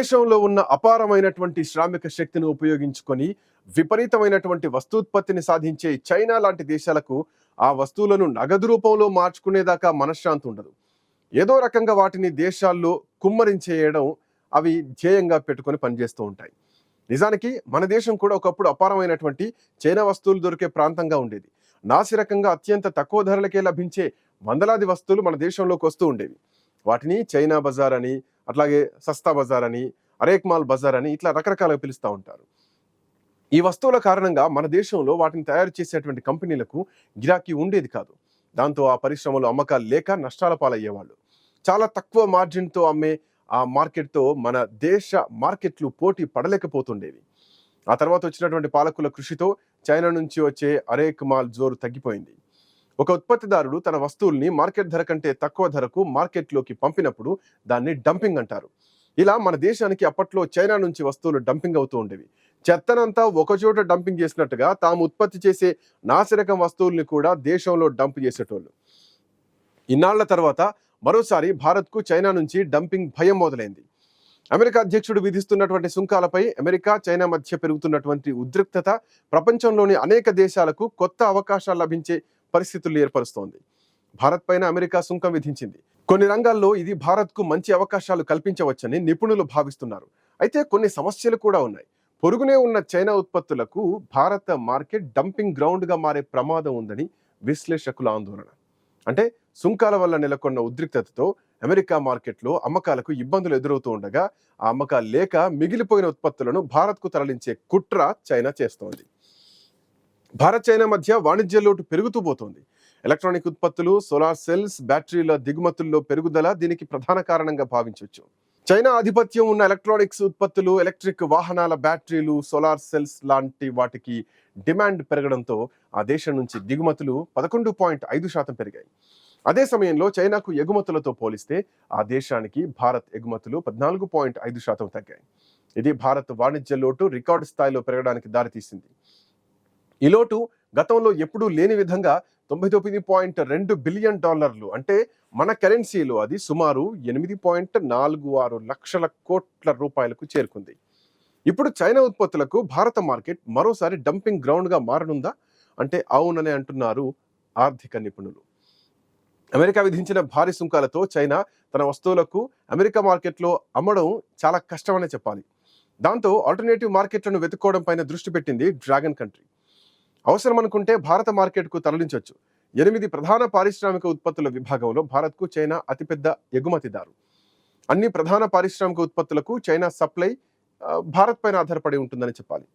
దేశంలో ఉన్న అపారమైనటువంటి శ్రామిక శక్తిని ఉపయోగించుకొని విపరీతమైనటువంటి వస్తూత్పత్తిని సాధించే చైనా లాంటి దేశాలకు ఆ వస్తువులను నగదు రూపంలో మార్చుకునేదాకా మనశ్శాంతి ఉండదు. ఏదో రకంగా వాటిని దేశాల్లో కుమ్మరించేయడం అవి ధ్యేయంగా పెట్టుకొని పనిచేస్తూ ఉంటాయి. నిజానికి మన దేశం కూడా ఒకప్పుడు అపారమైనటువంటి చైనా వస్తువులు దొరికే ప్రాంతంగా ఉండేది. నాసిరకంగా అత్యంత తక్కువ ధరలకే లభించే వందలాది వస్తువులు మన దేశంలోకి వస్తూ ఉండేవి. వాటిని చైనా బజార్ అని అట్లాగే సస్తా బజార్ అని అరేక్మాల్ బజార్ అని ఇట్లా రకరకాలుగా పిలుస్తూ ఉంటారు. ఈ వస్తువుల కారణంగా మన దేశంలో వాటిని తయారు చేసేటువంటి కంపెనీలకు గిరాకీ ఉండేది కాదు. దాంతో ఆ పరిశ్రమలు అమ్మకాలు లేక నష్టాల పాలయ్యేవాళ్ళు. చాలా తక్కువ మార్జిన్తో అమ్మే ఆ మార్కెట్తో మన దేశ మార్కెట్లు పోటీ పడలేకపోతుండేవి. ఆ తర్వాత వచ్చినటువంటి పాలకుల కృషితో చైనా నుంచి వచ్చే అరేక్ మాల్ జోరు తగ్గిపోయింది. ఒక ఉత్పత్తిదారుడు తన వస్తువుల్ని మార్కెట్ ధర కంటే తక్కువ ధరకు మార్కెట్లోకి పంపినప్పుడు దాన్ని డంపింగ్ అంటారు. ఇలా మన దేశానికి అప్పట్లో చైనా నుంచి వస్తువులు డంపింగ్ అవుతూ ఉండేవి. చెత్తనంతా ఒకచోట డంపింగ్ చేసినట్టుగా తాము ఉత్పత్తి చేసే నాసిరకం వస్తువుల్ని కూడా దేశంలో డంప్ చేసేటోళ్ళు. ఇన్నాళ్ళ తర్వాత మరోసారి భారత్కు చైనా నుంచి డంపింగ్ భయం మొదలైంది. అమెరికా అధ్యక్షుడు విధిస్తున్నటువంటి సుంకాలపై అమెరికా చైనా మధ్య పెరుగుతున్నటువంటి ఉద్రిక్తత ప్రపంచంలోని అనేక దేశాలకు కొత్త అవకాశాలు లభించే పరిస్థితులు ఏర్పరుస్తోంది. భారత్ పైన అమెరికా సుంకం విధించింది. కొన్ని రంగాల్లో ఇది భారత్కు మంచి అవకాశాలు కల్పించవచ్చని నిపుణులు భావిస్తున్నారు. అయితే కొన్ని సమస్యలు కూడా ఉన్నాయి. పొరుగునే ఉన్న చైనా ఉత్పత్తులకు భారత మార్కెట్ డంపింగ్ గ్రౌండ్గా మారే ప్రమాదం ఉందని విశ్లేషకుల ఆందోళన. అంటే సుంకాల వల్ల నెలకొన్న ఉద్రిక్తతతో అమెరికా మార్కెట్లో అమ్మకాలకు ఇబ్బందులు ఎదురవుతూ ఉండగా ఆ అమ్మకాలు లేక మిగిలిపోయిన ఉత్పత్తులను భారత్కు తరలించే కుట్ర చైనా చేస్తోంది. భారత్ చైనా మధ్య వాణిజ్య లోటు పెరుగుతూ పోతోంది. ఎలక్ట్రానిక్ ఉత్పత్తులు సోలార్ సెల్స్ బ్యాటరీల దిగుమతుల్లో పెరుగుదల దీనికి ప్రధాన కారణంగా భావించవచ్చు. చైనా ఆధిపత్యం ఉన్న ఎలక్ట్రానిక్స్ ఉత్పత్తులు ఎలక్ట్రిక్ వాహనాల బ్యాటరీలు సోలార్ సెల్స్ లాంటి వాటికి డిమాండ్ పెరగడంతో ఆ దేశం నుంచి దిగుమతులు పదకొండు పాయింట్ ఐదు శాతం పెరిగాయి. అదే సమయంలో చైనాకు ఎగుమతులతో పోలిస్తే ఆ దేశానికి భారత్ ఎగుమతులు పద్నాలుగు పాయింట్ ఐదు శాతం తగ్గాయి. ఇది భారత్ వాణిజ్య లోటు రికార్డు స్థాయిలో పెరగడానికి దారితీసింది. ఈ లోటు గతంలో ఎప్పుడూ లేని విధంగా తొంభై తొమ్మిది పాయింట్ రెండు బిలియన్ డాలర్లు అంటే మన కరెన్సీలో అది సుమారు ఎనిమిది పాయింట్ నాలుగు ఆరు లక్షల కోట్ల రూపాయలకు చేరుకుంది. ఇప్పుడు చైనా ఉత్పత్తులకు భారత మార్కెట్ మరోసారి డంపింగ్ గ్రౌండ్గా మారనుందా? అంటే అవునని అంటున్నారు ఆర్థిక నిపుణులు. అమెరికా విధించిన భారీ సుంకాలతో చైనా తన వస్తువులకు అమెరికా మార్కెట్లో అమ్మడం చాలా కష్టమనే చెప్పాలి. దాంతో ఆల్టర్నేటివ్ మార్కెట్లను వెతుక్కోవడం పైన దృష్టి పెట్టింది డ్రాగన్ కంట్రీ. అవసరం అనుకుంటే భారత మార్కెట్కు తరలించవచ్చు ఎనిమిది ప్రధాన పారిశ్రామిక ఉత్పత్తుల విభాగంలో భారత్కు చైనా అతిపెద్ద ఎగుమతిదారు. అన్ని ప్రధాన పారిశ్రామిక ఉత్పత్తులకు చైనా సప్లై భారత్ పైన ఆధారపడి ఉంటుందని చెప్పాలి.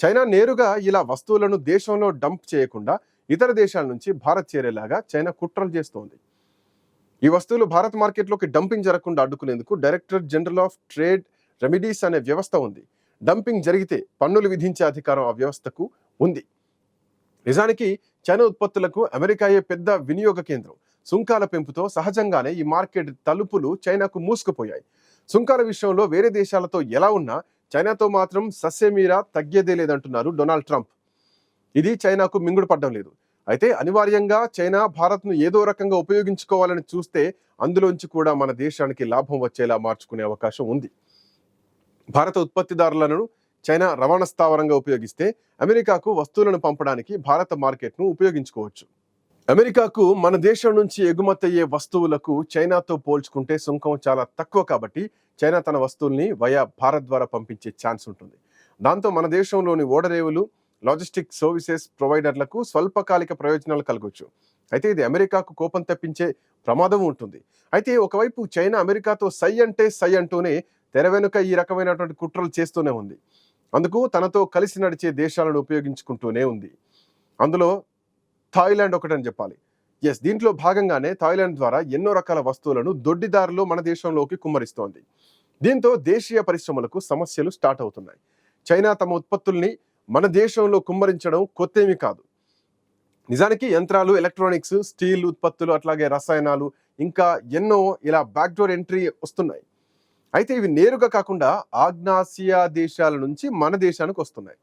చైనా నేరుగా ఇలా వస్తువులను దేశంలో డంప్ చేయకుండా ఇతర దేశాల నుంచి భారత్ చేరేలాగా చైనా కుట్రలు చేస్తోంది. ఈ వస్తువులు భారత్ మార్కెట్లోకి డంపింగ్ జరగకుండా అడ్డుకునేందుకు director general of trade remedies అనే వ్యవస్థ ఉంది. డంపింగ్ జరిగితే పన్నులు విధించే అధికారం ఆ వ్యవస్థకు ఉంది. నిజానికి చైనా ఉత్పత్తులకు అమెరికాయే పెద్ద వినియోగ కేంద్రం. సుంకాల పెంపుతో సహజంగానే ఈ మార్కెట్ తలుపులు చైనాకు మూసుకుపోయాయి. సుంకాల విషయంలో వేరే దేశాలతో ఎలా ఉన్నా చైనాతో మాత్రం సస్యమీరా తగ్గేదే లేదంటున్నారు డొనాల్డ్ ట్రంప్. ఇది చైనాకు మింగుడు పడడం లేదు. అయితే అనివార్యంగా చైనా భారత్ను ఏదో రకంగా ఉపయోగించుకోవాలని చూస్తే అందులోంచి కూడా మన దేశానికి లాభం వచ్చేలా మార్చుకునే అవకాశం ఉంది. భారత ఉత్పత్తిదారులను చైనా రవాణా స్థావరంగా ఉపయోగిస్తే అమెరికాకు వస్తువులను పంపడానికి భారత మార్కెట్ను ఉపయోగించుకోవచ్చు. అమెరికాకు మన దేశం నుంచి ఎగుమతి అయ్యే వస్తువులకు చైనాతో పోల్చుకుంటే సుంకం చాలా తక్కువ కాబట్టి చైనా తన వస్తువుల్ని వయా భారత్ ద్వారా పంపించే ఛాన్స్ ఉంటుంది. దాంతో మన దేశంలోని ఓడరేవులు లాజిస్టిక్ సర్వీసెస్ ప్రొవైడర్లకు స్వల్పకాలిక ప్రయోజనాలు కలగవచ్చు అయితే ఇది అమెరికాకు కోపం తెప్పించే ప్రమాదం ఉంటుంది. అయితే ఒకవైపు చైనా అమెరికాతో సై అంటే సై అంటూనే తెర వెనుక ఈ రకమైనటువంటి కుట్రలు చేస్తూనే ఉంది. అందుకు తనతో కలిసి నడిచే దేశాలను ఉపయోగించుకుంటూనే ఉంది. అందులో థాయిలాండ్ ఒకటని చెప్పాలి. ఎస్ దీంట్లో భాగంగానే థాయిలాండ్ ద్వారా ఎన్నో రకాల వస్తువులను దొడ్డిదారులు మన దేశంలోకి కుమ్మరిస్తోంది. దీంతో దేశీయ పరిశ్రమలకు సమస్యలు స్టార్ట్ అవుతున్నాయి. చైనా తమ ఉత్పత్తుల్ని మన దేశంలో కుమ్మరించడం కొత్తేమీ కాదు. నిజానికి యంత్రాలు ఎలక్ట్రానిక్స్ స్టీల్ ఉత్పత్తులు అట్లాగే రసాయనాలు ఇంకా ఎన్నో ఇలా బ్యాక్డోర్ ఎంట్రీ వస్తున్నాయి. అయితే ఇవి నేరుగా కాకుండా ఆగ్నాసియా దేశాల నుంచి మన దేశానికి వస్తున్నాయి.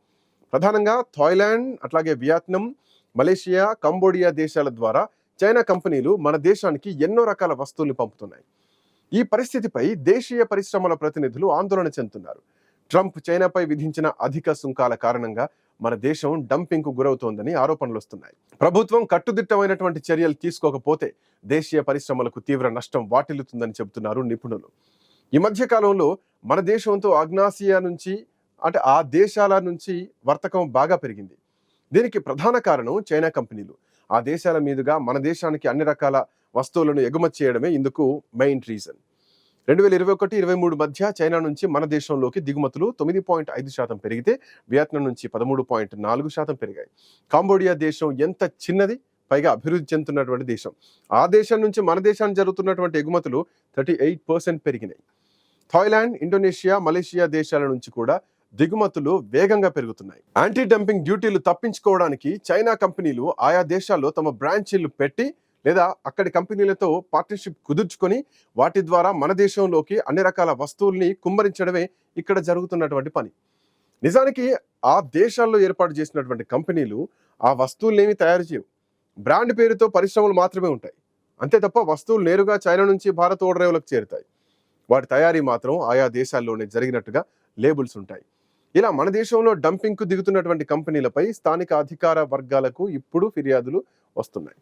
ప్రధానంగా థాయిలాండ్ అట్లాగే వియత్నాం మలేషియా కంబోడియా దేశాల ద్వారా చైనా కంపెనీలు మన దేశానికి ఎన్నో రకాల వస్తువుల్ని పంపుతున్నాయి. ఈ పరిస్థితిపై దేశీయ పరిశ్రమల ప్రతినిధులు ఆందోళన చెందుతున్నారు. ట్రంప్ చైనాపై విధించిన అధిక సుంకాల కారణంగా మన దేశం డంపింగ్కు గురవుతోందని ఆరోపణలు వస్తున్నాయి. ప్రభుత్వం కట్టుదిట్టమైనటువంటి చర్యలు తీసుకోకపోతే దేశీయ పరిశ్రమలకు తీవ్ర నష్టం వాటిల్లుతుందని చెబుతున్నారు నిపుణులు. ఈ మధ్య కాలంలో మన దేశంతో ఆగ్నాసియా నుంచి అంటే ఆ దేశాల నుంచి వర్తకం బాగా పెరిగింది. దీనికి ప్రధాన కారణం చైనా కంపెనీలు. ఆ దేశాల మీదుగా మన దేశానికి అన్ని రకాల వస్తువులను ఎగుమతి చేయడమే ఇందుకు మెయిన్ రీజన్. రెండు వేల ఇరవై ఒకటి ఇరవై మూడు మధ్య చైనా నుంచి మన దేశంలోకి దిగుమతులు తొమ్మిది పాయింట్ ఐదు శాతం పెరిగితే వియత్నాం నుంచి పదమూడు పాయింట్ నాలుగు శాతం పెరిగాయి. కాంబోడియా దేశం ఎంత చిన్నది పైగా అభివృద్ధి చెందుతున్నటువంటి దేశం. ఆ దేశం నుంచి మన దేశానికి జరుగుతున్నటువంటి ఎగుమతులు థర్టీ ఎయిట్ పర్సెంట్ పెరిగినాయి. థాయిలాండ్ ఇండోనేషియా మలేషియా దేశాల నుంచి కూడా దిగుమతులు వేగంగా పెరుగుతున్నాయి. యాంటీ డంపింగ్ డ్యూటీలు తప్పించుకోవడానికి చైనా కంపెనీలు ఆయా దేశాల్లో తమ బ్రాంచీలు పెట్టి లేదా అక్కడి కంపెనీలతో పార్ట్నర్షిప్ కుదుర్చుకొని వాటి ద్వారా మన దేశంలోకి అన్ని రకాల వస్తువుల్ని కుమ్మరించడమే ఇక్కడ జరుగుతున్నటువంటి పని. నిజానికి ఆ దేశాల్లో ఏర్పాటు చేసినటువంటి కంపెనీలు ఆ వస్తువులనేమి తయారు చేయవు. బ్రాండ్ పేరుతో పరిశ్రమలు మాత్రమే ఉంటాయి. అంతే తప్ప వస్తువులు నేరుగా చైనా నుంచి భారత్ ఓడరేవులకు చేరుతాయి. వాటి తయారీ మాత్రం ఆయా దేశాల్లోనే జరిగినట్టుగా లేబుల్స్ ఉంటాయి. ఇలా మన దేశంలో డంపింగ్కు దిగుతున్నటువంటి కంపెనీలపై స్థానిక అధికార వర్గాలకు ఇప్పుడు ఫిర్యాదులు వస్తున్నాయి.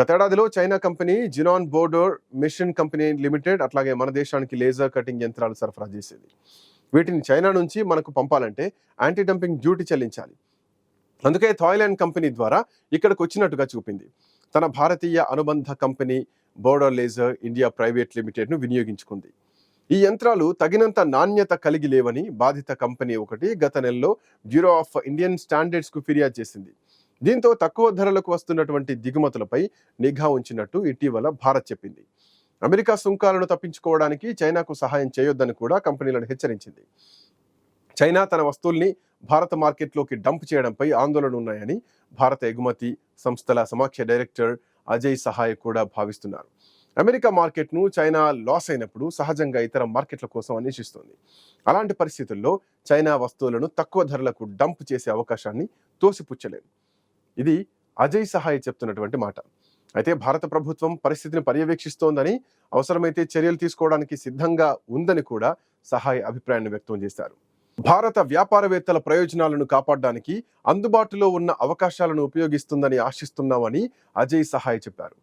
గతేడాదిలో China company Jinan Bodor machine company limited అట్లాగే మన దేశానికి లేజర్ కటింగ్ యంత్రాలు సరఫరా చేసేది. వీటిని చైనా నుంచి మనకు పంపాలంటే యాంటీ డంపింగ్ డ్యూటీ చెల్లించాలి. అందుకే థాయిలాండ్ కంపెనీ ద్వారా ఇక్కడికి వచ్చినట్టుగా చూపింది. తన భారతీయ అనుబంధ company Bodor laser India private లిమిటెడ్ను వినియోగించుకుంది. ఈ యంత్రాలు తగినంత నాణ్యత కలిగి లేవని బాధిత కంపెనీ ఒకటి గత నెలలో బ్యూరో ఆఫ్ ఇండియన్ స్టాండర్డ్స్కు ఫిర్యాదు చేసింది. దీంతో తక్కువ ధరలకు వస్తున్నటువంటి దిగుమతులపై నిఘా ఉంచినట్టు ఇటీవల భారత్ చెప్పింది. అమెరికా సుంకాలను తప్పించుకోవడానికి చైనాకు సహాయం చేయొద్దని కూడా కంపెనీలను హెచ్చరించింది. చైనా తన వస్తువుల్ని భారత మార్కెట్లోకి డంప్ చేయడంపై ఆందోళన ఉన్నాయని భారత ఎగుమతి సంస్థల సమాఖ్య డైరెక్టర్ అజయ్ సహాయ్ కూడా భావిస్తున్నారు. అమెరికా మార్కెట్ను చైనా లాస్ అయినప్పుడు సహజంగా ఇతర మార్కెట్ల కోసం అన్వేషిస్తుంది. అలాంటి పరిస్థితుల్లో చైనా వస్తువులను తక్కువ ధరలకు డంప్ చేసే అవకాశాన్ని తోసిపుచ్చలేదు. ఇది అజయ్ సహాయ్ చెప్తున్నటువంటి మాట. అయితే భారత ప్రభుత్వం పరిస్థితిని పర్యవేక్షిస్తోందని అవసరమైతే చర్యలు తీసుకోవడానికి సిద్ధంగా ఉందని కూడా సహాయ్ అభిప్రాయాన్ని వ్యక్తం చేశారు. భారత వ్యాపారవేత్తల ప్రయోజనాలను కాపాడడానికి అందుబాటులో ఉన్న అవకాశాలను ఉపయోగిస్తుందని ఆశిస్తున్నామని అజయ్ సహాయ్ చెప్పారు.